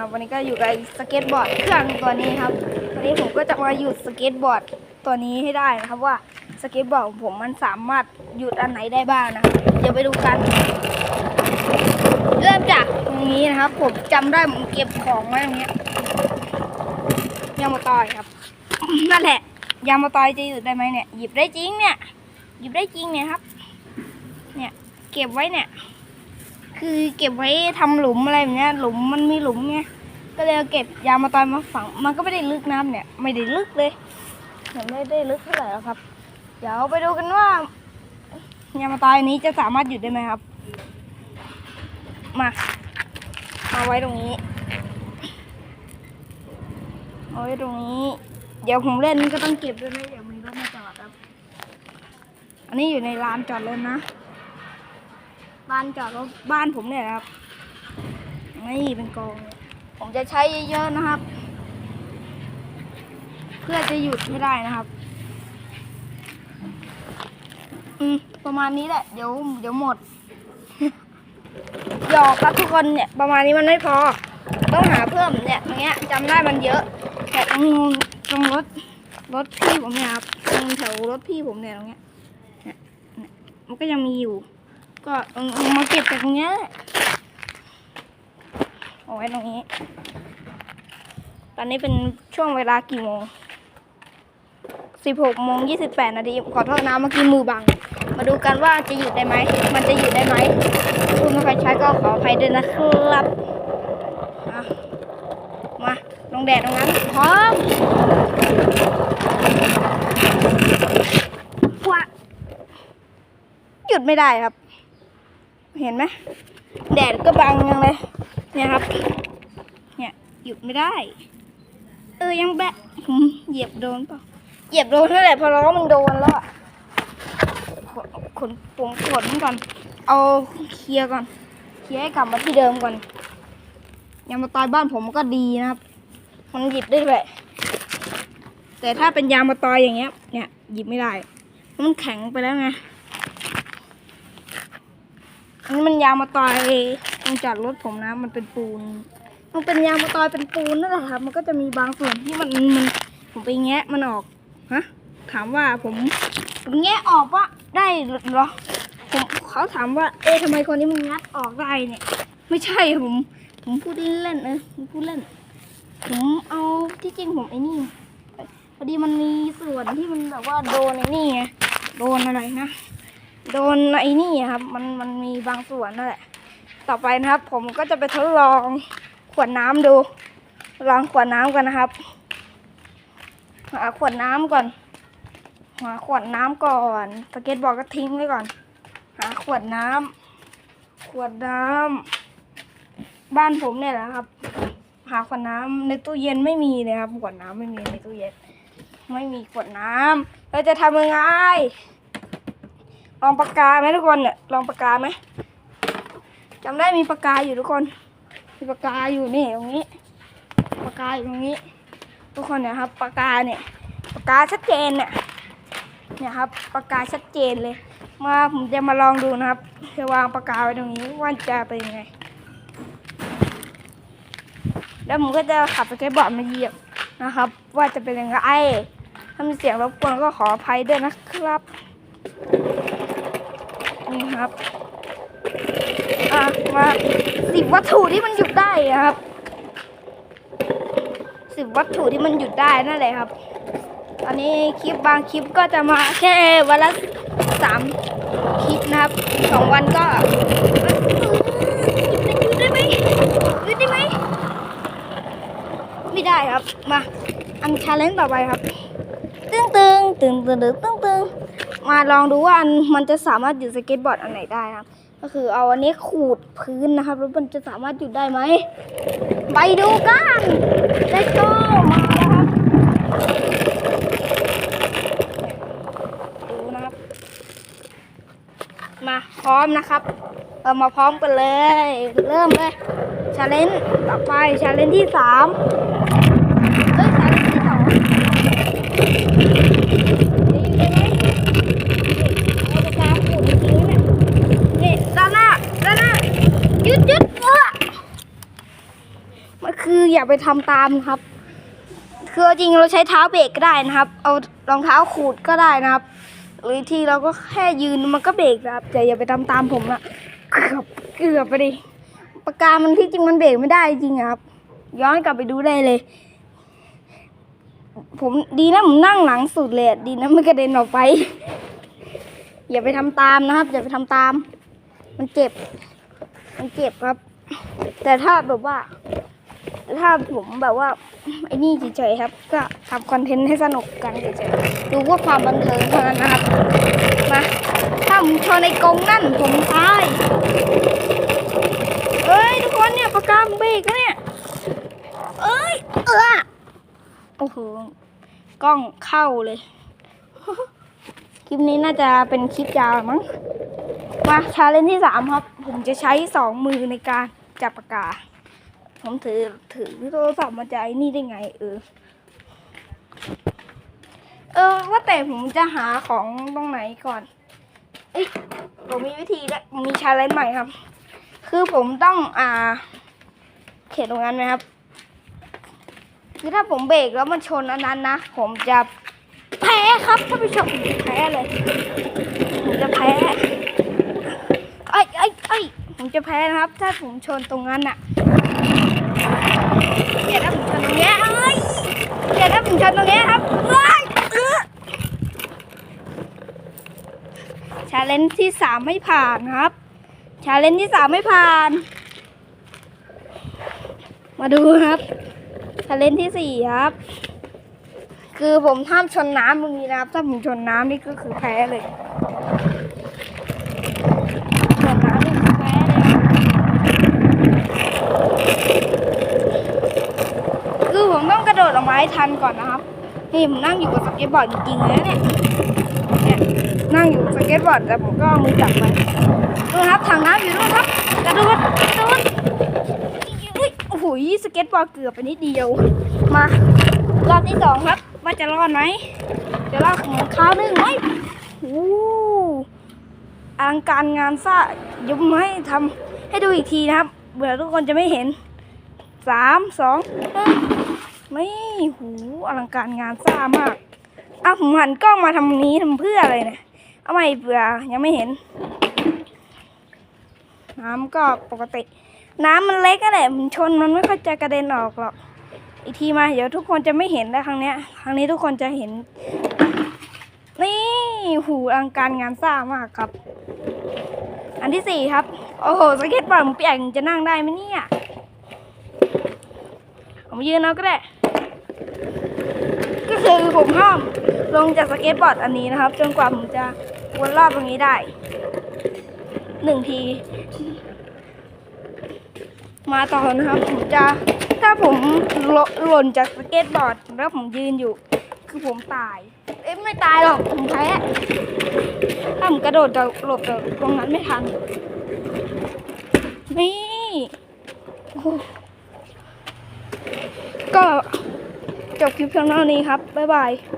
ครับวันนี้ก็อยู่กับสเก็ตบอร์ดเครื่องตัวนี้ครับวันนี้ผมก็จะมาหยุดสเก็ตบอร์ดตัวนี้ให้ได้นะครับว่าสเก็ตบอร์ดของผมมันสามารถหยุดอันไหนได้บ้างนะครับเดี๋ยวไปดูกัน เริ่มจากตรงนี้นะครับ ผมจำได้ผมเก็บของไว้ตรงนี้ยยางมาตอยครับนั่นแหละยางมาตอยจะหยุดได้ไหมเนี่ยหยิบได้จริงเนี่ยหยิบได้จริงเนี่ยครับ เนี่ยเก็บไว้เนี่ย คือเก็บไว้ทำหลุมอะไรแบบเนี้ยหลุมมันมีหลุมไงก็เลยเก็บยางมาตอยมาฝัง มันก็ไม่ได้ลึกน้ำเนี่ย ไม่ได้ลึกเลยไม่ได้ลึกเท่าไหร่หรอกครับ เดี๋ยวไปดูกันว่ายางมาตอยนี้จะสามารถหยุดได้ไหมครับ มาเอาไว้ตรงนี้เอาไว้ตรงนี้ เดี๋ยวผมเล่นก็ต้องเก็บด้วยนะเดี๋ยวมีรถมาจอดครับ อันนี้อยู่ในลานจอดรถนะ ลานจอดรถบ้านผมเนี่ยครับนี่เป็นกอง ผมจะใช้เยอะๆนะครับ เพื่อจะหยุดไม่ได้นะครับ อืมประมาณนี้แหละ เดี๋ยวเดี๋ยวหมดหยอกครับทุกคนเนี่ยประมาณนี้มันไม่พอ ต้องหาเพิ่มเนี่ยตรงเนี้ยจำได้มันเยอะ แต่ตรงนู้นตรงรถรถพี่ผมเนี่ยครับตรงแถวรถพี่ผมเนี่ยตรงเนี้ยเนี่ยเนี่ยมันก็ยังมีอยู่ ก็เอามาเก็บจากตรงนี้เอาไว้ตรงนี้ ตอนนี้เป็นช่วงเวลากี่โมงสิบหกโมงยี่สิบแปดนาทีขอโทษนะเมื่อกี้มือบัง มาดูกันว่าจะหยุดได้ไหม มันจะหยุดได้ไหมคุณไม่ค่อยใช้ก็ขออภัยด้วยนะครับมาลงแดดตรงนั้นพร้อมว้าหยุดไม่ได้ครับ เห็นไหมแดดก็บังยังเลย เนี่ยครับ เนี่ยหยุดไม่ได้ เออยังแบะเหยียบโดนเปล่าเหยียบโดนเท่าไหร่พอล้อมันโดนแล้วขนขนผงขนก่อน เอาเคลียร์ก่อน เคลียร์ให้กลับมาที่เดิมก่อนยางมาตอยบ้านผมก็ดีนะครับ มันหยิบได้ด้วยแต่ถ้าเป็นยางมาตอยอย่างเงี้ย เนี่ยหยิบไม่ได้ มันแข็งไปแล้วไง นนี้มันยางมาตอยตรงจอดรถผมนะ มันเป็นปูน มันเป็นยางมาตอยเป็นปูนนั่นแหละครับ มันก็จะมีบางส่วนที่มันมันผมไปแงะมันออกฮะถามว่าผมผมแงะออกว่าได้หรอผมเขาถามว่า เอ๊ะทำไมคนนี้มันงัดออกได้เนี่ย ไม่ใช่ผม ผมพูดเล่นๆเออผมพูดเล่น ผมเอาที่จริงผมไอ้นี่พอดีมันมีส่วนที่มันแบบว่าโดนไอ้นี่ไงโดนอะไรนะ โดนไอ้นี่ครับ มันมันมีบางส่วนนั่นแหละ ต่อไปนะครับ ผมก็จะไปทดลองขวดน้ำดู ลองขวดน้ำกันนะครับ หาขวดน้ำก่อน หาขวดน้ำก่อนสเก็ตบอร์ดก็ทิ้งไว้ก่อน หาขวดน้ำขวดน้ำบ้านผมเนี่ยแหละครับ หาขวดน้ำในตู้เย็นไม่มีเลยครับ ขวดน้ำไม่มีในตู้เย็น ไม่มีขวดน้ำเราจะทำยังไง องปากกาไหมทุกคนเนี่ยลองปากกาไหมจำได้มีปากกาอยู่ทุกคน มีปากกาอยู่นี่ตรงนี้ปากกาอยู่ตรงนี้ ทุกคนเนี่ยครับปากกาเนี่ยปากกาชัดเจนเนี่ยเนี่ยครับปากกาชัดเจนเลย มาผมจะมาลองดูนะครับจะวางปากกาไว้ตรงนี้ว่าจะเป็นยังไงแล้วผมก็จะขับสเก็ตบอร์ดมาเหยียบนะครับ ว่าจะเป็นยังไงถ้ามีเสียงรบกวนก็ขออภัยด้วยนะครับ นี่ครับอะมาสิบวัตถุที่มันหยุดได้ครับสิบวัตถุที่มันหยุดได้นั่นแหละครับตอนนี้คลิปบางคลิปก็จะมาแค่วันละสามคลิปนะครับสองวันก็หยุดได้ไหมหยุดได้ไหมไม่ได้ครับมาอันชาเลนจ์ต่อไปครับตึ้งตึงตึงตึงตึงตึงตึง มาลองดูว่าอันมันจะสามารถหยุดสเก็ตบอร์ดอันไหนได้นะก็คือเอาอันนี้ขูดพื้นนะครับแล้วมันจะสามารถหยุดได้ไหมไปดูกันเลตโตมาแล้วครับดูนะครับ มาพร้อมนะครับเรามาพร้อมกันเลย เริ่มเลยชาเลนจ์ต่อไปชาเลนจ์ที่สามเอ้ยชาเลนจ์ที่สองได้ยินไหมเอาปากกาขูดจริงๆเนี่ยนี่ด้านหน้าด้านหน้าหยุดหยุดเออ มันคืออย่า ไปทำตามครับ คือจริงเราใช้เท้าเบรกก็ได้นะครับ เอารองเท้าขูดก็ได้นะครับ หรือที่เราก็แค่ยืนมันก็เบรกครับแต่อย่าไปทำตามผมนะเกือบเกือบไปดิปากกามันที่จริงมันเบรกไม่ได้จริงครับ ย้อนกลับไปดูได้เลย ผมดีนะผมนั่งหลังสุดเลยดีนะไม่กระเด็นออกไป อย่าไปทำตามนะครับ อย่าไปทำตาม มันเจ็บ มันเจ็บครับ แต่ถ้าแบบว่า ถ้าผมแบบว่าไอ้นี่เฉยๆครับ ก็ทำคอนเทนต์ให้สนุกกันเฉยๆดูเพื่อความบันเทิงเท่านั้นนะครับมาถ้าผมชนในกรงนั่นผมตายเอ้ยทุกคนเนี่ยปากกามเบรกแล้วเนี่ยเอ้ยเออโอ้โหกล้องเข้าเลย คลิปนี้น่าจะเป็นคลิปยาวมั้งมาชาเลนจ์ที่สามครับ ผมจะใช้สองมือในการจับปากกา ผมถือถือโทรศัพท์มาจะไอ้นี่ได้ไง เออ เออ ว่าแต่ผมจะหาของตรงไหนก่อน เอ้ยผมมีวิธีแล้วมีชาเลนจ์ใหม่ครับ คือผมต้องอ่า เขียนตรงนั้นไหมครับคือถ้าผมเบรกแล้วมันชนอันนั้นนะผมจะแพ้ครับท่านผู้ชมแพ้เลยผมจะแพ้ไอ้ไอ้ไอ้ผมจะแพ้นะครับ ถ้าผมชนตรงนั้นอะ เดี๋ยวถ้าผมชนตรงเนี้ยเอ้ยเดี๋ยวถ้าผมชนตรงเนี้ยครับเอ้ยเอื้อชาเลนจ์ที่สามไม่ผ่านครับ ชาเลนจ์ที่สามไม่ผ่าน มาดูครับ ชาเลนจ์ที่สี่ครับ คือผมห้ามชนน้ำตรงนี้นะครับ ถ้าผมชนน้ำนี่ก็คือแพ้เลย ชนน้ำนี่คือแพ้เลยครับคือผมต้องกระโดดออกมา ให้ทันก่อนนะครับนี่ผมนั่งอยู่กับสเก็ตบอร์ดจริงๆเลยนะเนี่ยเนี่ยนั่งอยู่สเก็ตบอร์ดแต่ผมก็มือจับไปดูครับถังน้ำอยู่นู่นครับกระโดดกระโดดเฮ้ยโอ้โหสเก็ตบอร์ดเกือบไปนิดเดียว มารอบที่สองครับ ว่าจะรอดไหมจะรอดเหมือนคราวหนึงไหมโอ้อังการงานสร้างยกมาให้ทำให้ดูอีกทีนะครับเบื่อทุกคนจะไม่เห็นสามสองหนึ่ง ไม่หูอลังการงานสร้ามากอะผมหันกล้องมาทำนี้ทำเพื่ออะไรเนี่ยเอาใหม่เบื่อยังไม่เห็น น้ำก็ปกติ น้ำมันเล็กก็แหละมันชนมันไม่ค่อยจะกระเด็นออกหรอก อีกทีมาเดี๋ยวทุกคนจะไม่เห็นแล้วครั้งเนี้ย ครั้งนี้ทุกคนจะเห็น นี่หูอลังการงานสร้ามากครับ อันที่สี่ครับ โอ้โหสเก็ตบอร์ดผมเปียกจะนั่งได้ไหมเนี่ย ผมยืนเอาก็ได้ ผมห้ามลงจากสเก็ตบอร์ดอันนี้นะครับ จนกว่าผมจะวนรอบตรงนี้ได้หนึ่งที มาต่อนะครับ ผมจะถ้าผมหลหล่นจากสเก็ตบอร์ดแล้วผมยืนอยู่ คือผมตาย เอ๊ะไม่ตายหรอกผมแพ้ถ้าผมกระโดดจะหลบจากตรงนั้นไม่ทัน นี่ก็ จบคลิปเพียงเท่านี้ครับ บ๊ายบาย